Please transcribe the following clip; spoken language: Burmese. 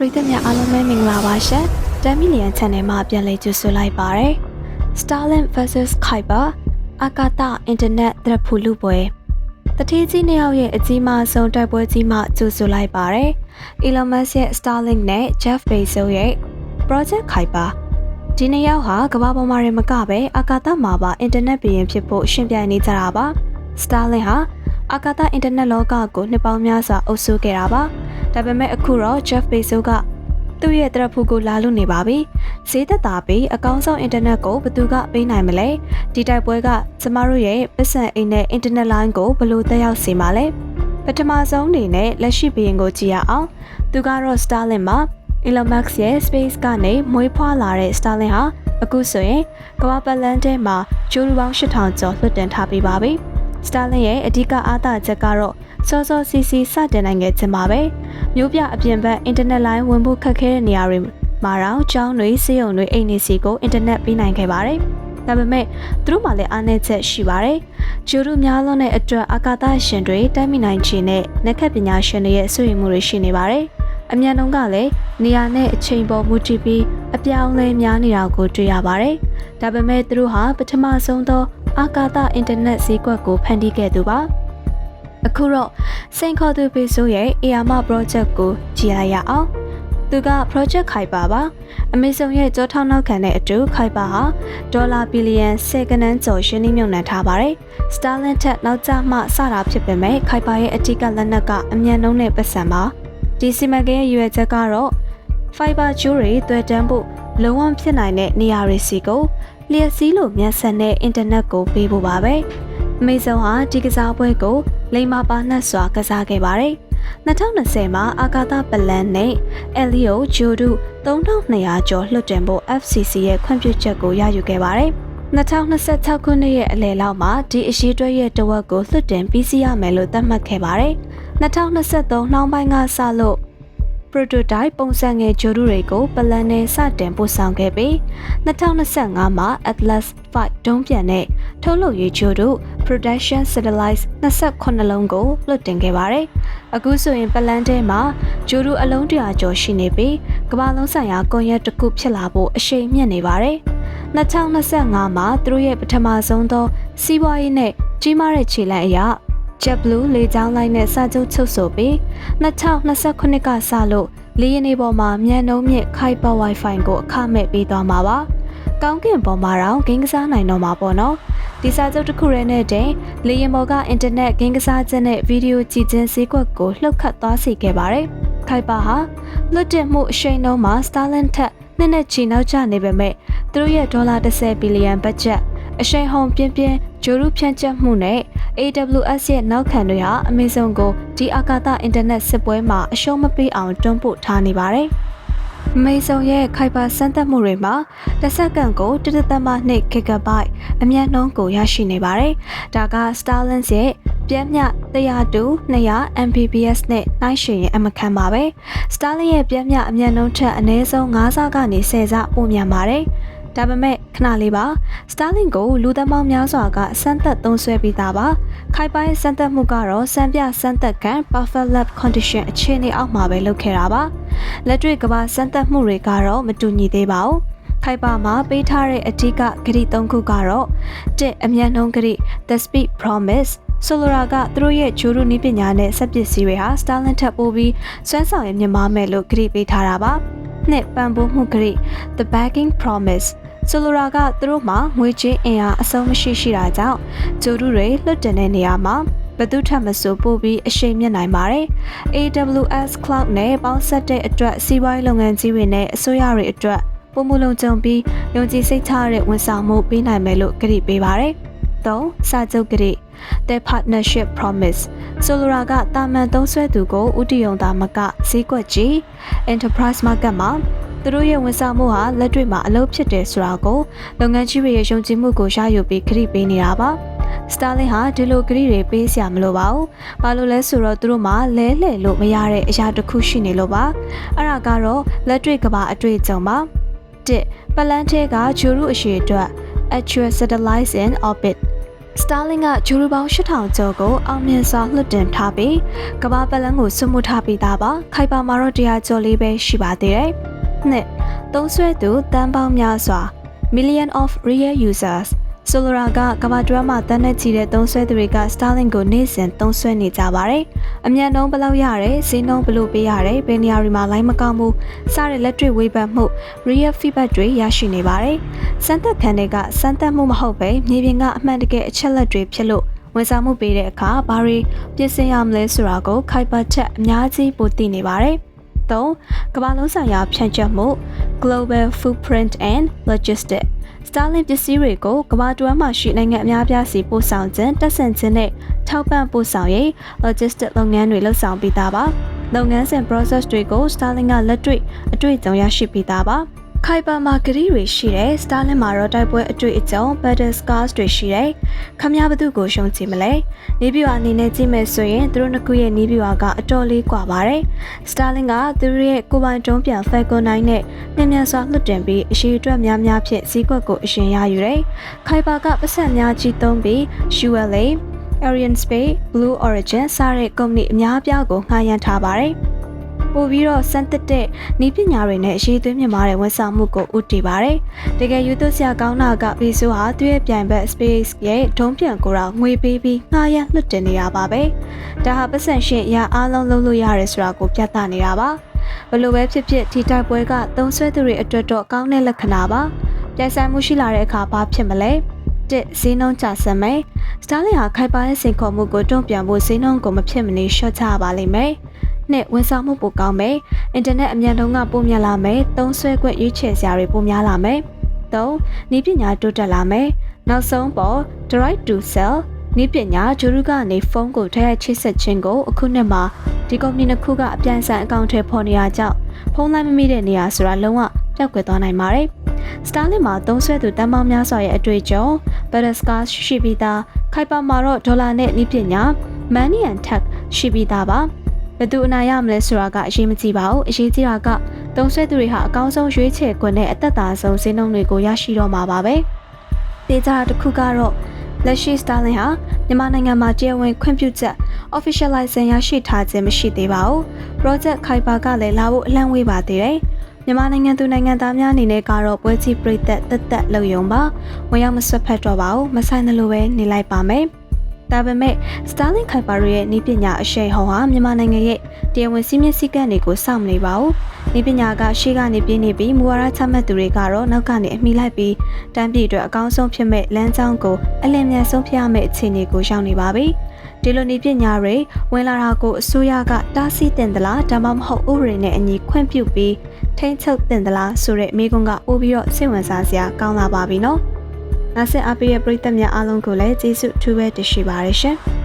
ပရိသတ်များအားလုံးပဲမင်္ဂလာပါရှင်။10 million channel မှာပြန်လည်ကြိုဆိုလိုက်ပါရယ်။ Starlink vs Kuiper အာကာသအင်တာနက်သရဖူလူပွဲတတိကြီးနှစ်ယောက်ရဲ့အကြီးမားဆုံးတိုက်ပွဲကြီးမှကြိုဆိုလိုက်ပါရယ်။ Elon Musk ရဲ့ Starlink နဲ့ Jeff Bezos ရဲ့ Project Kuiper ဒီနှစ်ယောက်ဟာကမ္ဘာပေါ်မှာရင်မကပဲအာကာသမှာပါအင်တာနက်ပြည်ရင်ဖြစ်ဖို့ရှင်ပြိုင်နေကြတာပါ။ Starlink ဟာအာကာသအင်တာနက်လောကကိုနှစ်ပေါင်းများစွာအုပ်စိုးခဲ့တာပါ။ ဒါပေမဲ့အခုတော့ Jeff Bezos ကသူ့ရဲ့တရဖူကိုလာလို့နေပါပြီ။ဈေးသက်သာပြီးအကောင်းဆုံးအင်တာနက်ကိုဘယ်သူကပေးနိုင်မလဲ။ဒီတိုက်ပွဲကကျမတို့ရဲ့ပတ်စံအိမ်နဲ့အင်တာနက်လိုင်းကိုဘယ်လိုတက်ရောက်စေမှာလဲ။ပထမဆုံးအနေနဲ့လက်ရှိဘီရင်ကိုကြည့်ရအောင်။သူကတော့ Starlink မှာ Elon Musk ရဲ့ Space ကနေမွေးဖွားလာတဲ့ Starlink ဟာအခုဆိုရင်ကမ္ဘာပတ်လမ်းထဲမှာဂျိုးလူပေါင်း8000ကျော်လွှတ်တင်ထားပြီးပါပြီ။ Starlink ရဲ့အဓိကအားသာချက်ကတော့ စောစောစီစီစတင်နိုင်ခဲ့ခြင်းပါပဲမျိုးပြအပြင်ဘက်အင်တာနက်လိုင်းဝင်ဖို့ခက်ခဲတဲ့နေရာတွေမှာတော့ကျောင်းတွေစေယုံတွေအိမ်နေစီကိုအင်တာနက်ပေးနိုင်ခဲ့ပါတယ်ဒါပေမဲ့သူတို့မှလည်းအားနည်းချက်ရှိပါတယ်။ဂျိုရုများလုံးတဲ့အတွက်အာကာသရှင်တွေတိုက်မိနိုင်ခြင်းနဲ့နက်ခတ်ပညာရှင်တွေရဲ့ဆွေးနွေးမှုတွေရှိနေပါတယ်။အမြန်နှုန်းကလည်းနေရာနဲ့အချိန်ပေါ်မူတည်ပြီးအပြောင်းလဲများနေတာကိုတွေ့ရပါတယ်။ဒါပေမဲ့သူတို့ဟာပထမဆုံးသောအာကာသအင်တာနက်ဈေးကွက်ကိုဖန်တီးခဲ့သူပါ အခုတော့စိန်ခေါ်သူပေဆိုရဲ့ ARMA project ကိုကြည့်လိုက်ရအောင်သူက project ခိုင်ပါပါအမေဇုံရဲ့ကြောထောက်နောက်ခံတဲ့အတူခိုင်ပါဟာဒေါ်လာဘီလီယံ10ကနန်းကျော်ရှင်းနှိမ့်မြုံနှံထားပါတယ် Starlink ထက်နောက်ကျမှစတာဖြစ်ပေမဲ့ခိုင်ပါရဲ့အထက်ကလက်နက်ကအမြန်နှုံးနဲ့ပတ်စံပါဒီစီမံကိန်းရဲ့ရွယ်ချက်ကတော့ fiber ကျိုးတွေတွေ့တန်းဖို့လုံးဝဖြစ်နိုင်တဲ့နေရာတွေစီကိုလျှက်စီးလို့မျက်စံနဲ့အင်တာနက်ကိုပေးဖို့ပါပဲအမေဇုံဟာဒီကစားပွဲကို လိမ္မာပါနှက်စွာကစားခဲ့ပါတယ်2020မှာအာကာသပလန်နဲ့အယ်လီယိုဂျိုဒူ3200ကျော်လွှတ်တင်ဖို့ FCC ရဲ့ခွင့်ပြုချက်ကိုရယူခဲ့ပါတယ်2026ခုနှစ်ရဲ့အလယ်လောက်မှာဒီအရှိတွဲရဲ့တဝက်ကိုလွှတ်တင်ပြီးစီးရမယ်လို့သတ်မှတ်ခဲ့ပါတယ်2023နှောင်းပိုင်းကစလို့ prototype ပုံစံငယ်ဂျိုဒူတွေကိုပလန်နဲ့စတင်ပို့ဆောင်ခဲ့ပြီး2025မှာ Atlas 5ဒုံးပြန်တဲ့ထုတ်လုပ်ရေးဂျိုဒူ production satellite 28လုံးကိုလွှတ်တင်ခဲ့ပါတယ်။အခုဆိုရင်ပလန်ထဲမှာဂျိုဒူအလုံးတရာကျော်ရှိနေပြီးကမ္ဘာလုံးဆိုင်ရာကွန်ရက်တစ်ခုဖြစ်လာဖို့အရှိန်မြင့်နေပါတယ်။2025မှာသူတို့ရဲ့ပထမဆုံးသောစီးပွားရေးနဲ့ကြီးမားတဲ့ခြေလှမ်းအရာ JetBlue လေကြောင်းလိုင်းနဲ့စာချုပ်ချုပ်ဆိုပြီး2029ကစလို့လေယာဉ်တွေပေါ်မှာမြန်နှုံးမြင့်ခိုင်ပါ Wi-Fi ကိုအခမဲ့ပေးသွားမှာပါ။ကောင်းကင်ပေါ်မှာတော့ဂိမ်းကစားနိုင်တော့မှာပေါ့နော်။ဒီစာချုပ်တစ်ခုရဲနဲ့တင်လေယာဉ်ပေါ်ကအင်တာနက်ဂိမ်းကစားခြင်းနဲ့ဗီဒီယိုကြည့်ခြင်းဈေးကွက်ကိုလှုပ်ခတ်သွားစေခဲ့ပါတယ်။ခိုင်ပါဟာလွတ်တင်မှုအရှိန်နှုန်းမှာ Starlink ထက်နှစ်နဲ့ချီနောက်ကျနေပေမဲ့သူတို့ရဲ့ဒေါ်လာ30ဘီလီယံဘတ်ဂျက် အရှိန်ဟုန်ပြင်းပြင်းဂျိုရုဖြန့်ချက်မှုနဲ့ AWS ရဲ့နောက်ခံတွေဟာအမေဇုံကိုဒီအာကာသအင်တာနက်စစ်ပွဲမှာအရှုံးမပေးအောင်တွန်းပို့ထားနေပါတယ်။မေဇုံရဲ့ခိုင်ပါစမ်းသပ်မှုတွေမှာတစ်စက္ကန့်ကို1.2 GB အမြတ်နှုန်းကိုရရှိနေပါတယ်။ဒါက Starlink ရဲ့ပြည့်မြ100တူ200 Mbps နဲ့နှိုင်းယှဉ်ရင်အမခံပါပဲ။ Starlink ရဲ့ပြည့်မြအမြတ်နှုန်းထက်အနည်းဆုံး9ဆကနေ10ဆပိုမြန်ပါတယ်။ ဒါပေမဲ့ခဏလေးပါ Starlink ကိုလူသမောင်းများစွာကစမ်းသပ်သုံးစွဲပြီးသားပါခိုင်ပိုင်းစမ်းသပ်မှုကတော့စံပြစမ်းသပ်ခံ Perfect Lab Condition အခြေအနေအောက်မှာပဲလုပ်ခဲ့တာပါလက်တွေ့ကမ္ဘာစမ်းသပ်မှုတွေကတော့မတူညီသေးပါဘူးခိုင်ပါမှာပေးထားတဲ့အထက်ကဂရိ၃ခုကတော့တစ်အမြန်နှုန်းဂရိ The Speed Promise ဆိုလိုရာကသူတို့ရဲ့ဂျိုးရူနီးပညာနဲ့စက်ပစ္စည်းတွေဟာ Starlink ထပ်ပိုးပြီးစွမ်းဆောင်ရည်မြင့်မားမယ်လို့ဂရိပေးထားတာပါနှစ်ပံ့ပိုးမှုဂရိ The Backing Promise ဆိုလိုရာကသူတို့မှာငွေကြေးအင်အားအဆုံးမရှိရှိတာကြောင့်ဂျိုဒူတွေလွတ်တင်တဲ့နေရာမှာဘသူထပ်မဆိုပို့ပြီးအရှိန်မြင့်နိုင်ပါတယ်။ AWS Cloud နဲ့ပေါင်းဆက်တဲ့အတွက်စီးပွားရေးလုပ်ငန်းကြီးတွေနဲ့အစိုးရတွေအတွက်ပုံမှုလုံးကြုံပြီးယုံကြည်စိတ်ချတဲ့ဝန်ဆောင်မှုပေးနိုင်မယ်လို့ကြေညာပေးပါတယ်။၃စာချုပ်ကြေညာ The Partnership Promise ဆိုလိုရာကတာမန်သုံးဆွဲသူကိုဥတီယုံသားမကဈေးကွက်ကြီး Enterprise Market မှာ သူတို့ရဲ့ဝန်ဆောင်မှုဟာလက်တွေ့မှာအလုပ်ဖြစ်တယ်ဆိုတာကိုလုပ်ငန်းကြီးတွေရဲ့ယုံကြည်မှုကိုရယူပြီးခရီးပေးနေတာပါ။ Starlink ဟာဒီလိုခရီးတွေပေးစရာမလိုပါဘူး။ဘာလို့လဲဆိုတော့သူတို့မှာလဲလှယ်လို့မရတဲ့အရာတစ်ခုရှိနေလို့ပါ။အဲ့ဒါကတော့လက်တွေ့ကဘာအတွေ့အကြုံပါ။၁ပလန်ထဲကဂျူရုအရှိအတွက် actual satellites in orbit Starlink ကဂျူရူပေါင်း8000ကျော်ကိုအောင်မြင်စွာလွှတ်တင်ထားပြီးကမ္ဘာပတ်လန်းကိုဆွမှုထားပြီးသားပါခိုက်ပါမှာတော့တရားကျော်လေးပဲရှိပါသေးတယ်။ နှစ်သုံးဆွဲသူတန်ပေါင်းများစွာ million of real users ဆိုလိုရာကကမ္ဘာတွင်းမှာတန်းနဲ့ချီတဲ့သုံးဆွဲသူတွေက Starlink ကိုနေ့စဉ်သုံးဆွဲနေကြပါတယ်။အမြန်နှုန်းဘယ်လောက်ရတယ်၊ဈေးနှုန်းဘယ်လိုပေးရတယ်၊ဘယ်နေရာတွေမှာလိုင်းမကောင်းဘူးစတဲ့လက်တွေ့ဝေဖန်မှု real feedback တွေရရှိနေပါတယ်။စမ်းသပ်ခံတွေကစမ်းသပ်မှုမဟုတ်ပဲမြေပြင်ကအမှန်တကယ်အချက်လက်တွေဖြစ်လို့ဝန်ဆောင်မှုပေးတဲ့အခါဘာတွေပြင်ဆင်ရမလဲဆိုတာကိုခိုက်ပါချက်အများကြီးပိုသိနေပါတယ်။ ၃ကမ္ဘာလုံးဆိုင်ရာဖြန့်ကျက်မှု global footprint and logistics Starlink ပစ္စည်းတွေကိုကမ္ဘာတွင်းမှာရှိနိုင်ငံအများအပြားစီပို့ဆောင်ခြင်းတက်ဆန်ခြင်းနဲ့ထောက်ပံ့ပို့ဆောင်ရေး logistics လုပ်ငန်းတွေလှုပ်ဆောင်ပြီးသားပါလုပ်ငန်းစဉ် process တွေကို Starlink ကလက်တွေ့အတွေ့အကြုံရရှိပြီးသားပါ ခိုင်ပါမာဂရီတွေရှိတယ်။ Starlink မှာတော့တိုက်ပွဲအတွေ့အကြုံ battle scars တွေရှိတယ်။ခမည်းဘသူကိုရှုံးကြည့်မလဲ။နေပြွာအနေနဲ့ကြည့်မယ်ဆိုရင်သူတို့နှစ်ခုရဲ့နေပြွာကအတော်လေးကွာပါတယ်။ Starlink ကသူတို့ရဲ့ကိုယ်ပိုင်တုံးပြန် Falcon 9နဲ့မြန်မြန်စွာလွှတ်တင်ပြီးအရှိအတွက်များများဖြင့်ဈေးကွက်ကိုအရှင်ရယူတယ်။ခိုင်ပါကပတ်စံများကြီးသုံးပြီး ULA Arian Space Blue Origin စတဲ့ကုမ္ပဏီအများအပြားကိုငှားရမ်းထားပါတယ်။ ပို့ပြီးတော့စမ်းသစ်တဲ့ဤပညာတွေနဲ့အရေးသွင်းမြင်မာတဲ့ဝန်ဆောင်မှုကိုဦးတည်ပါတယ်။တကယ်ယူသွစရာကောင်းတာကဗီဆိုဟာသူ့ရဲ့ပြိုင်ဘက် Space ရဲ့ဒုံးပြန်ကိုတော့ငွေပေးပြီးငှားရမ်းလွှတ်တင်နေတာပါပဲ။ဒါဟာပတ်စံရှင်အရာအားလုံးလုပ်လို့ရတယ်ဆိုတာကိုပြသနေတာပါ။ဘလို့ပဲဖြစ်ဖြစ်ဒီတိုက်ပွဲကသုံးဆွဲသူတွေအတွက်တော့ကောင်းတဲ့လက္ခဏာပါ။ပြိုင်ဆိုင်မှုရှိလာတဲ့အခါဘာဖြစ်မလဲ။တစ်ဈေးနှုန်းကျဆင်းမယ်။ Starlink ဟာခိုင်ပါတဲ့စိန်ခေါ်မှုကိုတုံ့ပြန်ဖို့ဈေးနှုန်းကိုမဖြစ်မနေရှော့ချရပါလိမ့်မယ်။ နှစ်ဝန်ဆောင်မှုပိုကောင်းမယ်။အင်တာနက်အမြန်နှုန်းကပိုမြတ်လာမယ်။သုံးဆွဲခွင့်ရွေးချယ်စရာတွေပိုများလာမယ်။သုံးဤပညာတိုးတက်လာမယ်။နောက်ဆုံးပေါ် direct to cell ဤပညာဂျူရုကနေဖုန်းကိုထည့်ချိတ်ဆက်ခြင်းကိုအခုနှစ်မှာဒီကုမ္ပဏီနှစ်ခုကအပြိုင်ဆိုင်အကောင့်ထဲပေါ်နေရကြောင်းဖုန်းလိုင်းမမိတဲ့နေရာဆိုတာလုံးဝပျောက်ကွယ်သွားနိုင်ပါတယ်။ Starlink မှာသုံးဆွဲသူတန်ပေါင်းများစွာရဲ့အတွေ့အကြုံ Betarscar ရှိပြီးသားခိုက်ပါမှာတော့ဒေါ်လာနဲ့ဤပညာ Money and Tech ရှိပြီးသားပါ။ ဘယ်သူအနိုင်ရမလဲဆိုတာကအရေးမကြီးပါဘူးအရေးကြီးတာကတုံးဆွဲသူတွေဟာအကောင်းဆုံးရွေးချယ်ခွင့်နဲ့အသက်သာဆုံးဈေးနှုန်းတွေကိုရရှိတော့မှာပါပဲဒေတာတစ်ခုကတော့လက်ရှိ Starlink ဟာမြန်မာနိုင်ငံမှာတရားဝင်ခွင့်ပြုချက် official license ရရှိထားခြင်းမရှိသေးပါဘူး project Kuiper ကလည်းလာဖို့အလန့်ဝေးပါသေးတယ်မြန်မာနိုင်ငံသူနိုင်ငံသားများအနေနဲ့ကတော့ပွဲကြည့်ပြည့်သက်တက်တက်လုံယုံပါဝင်ရောက်မဆွတ်ဖက်တော့ပါဘူးမဆိုင်သလိုပဲနေလိုက်ပါမယ် ဒါပေမဲ့ Starlink Kuiper ရဲ့ဤပညာအရှိန်ဟုန်ဟာမြန်မာနိုင်ငံရဲ့တရားဝင်စည်းမျဉ်းစည်းကမ်းတွေကိုစောင့်မနေပါဘူး။ဤပညာကရှေ့ကနေပြင်းနေပြီးမူဝါဒချမှတ်သူတွေကတော့နောက်ကနေအမိလိုက်ပြီးတမ်းပြည်အတွက်အကောင်းဆုံးဖြစ်မဲ့လမ်းကြောင်းကိုအလင်းမြန်ဆုံးဖြစ်ရမယ့်အခြေအနေကိုရောက်နေပါပြီ။ဒီလိုနေပညာတွေဝင်လာတာကိုအစိုးရကတားဆီးတင်သလားဒါမှမဟုတ်ဥပဒေနဲ့အညီခွင့်ပြုပြီးထိန်းချုပ်တင်သလားဆိုတဲ့မိကွန်းကပို့ပြီးတော့စိတ်ဝင်စားစရာကောင်းလာပါပြီနော်။ နာဆင်အပီရဲ့ပရိသတ်များအားလုံးကိုလည်းကျေးဇူးထူးပဲတင်ရှိပါရရှင်။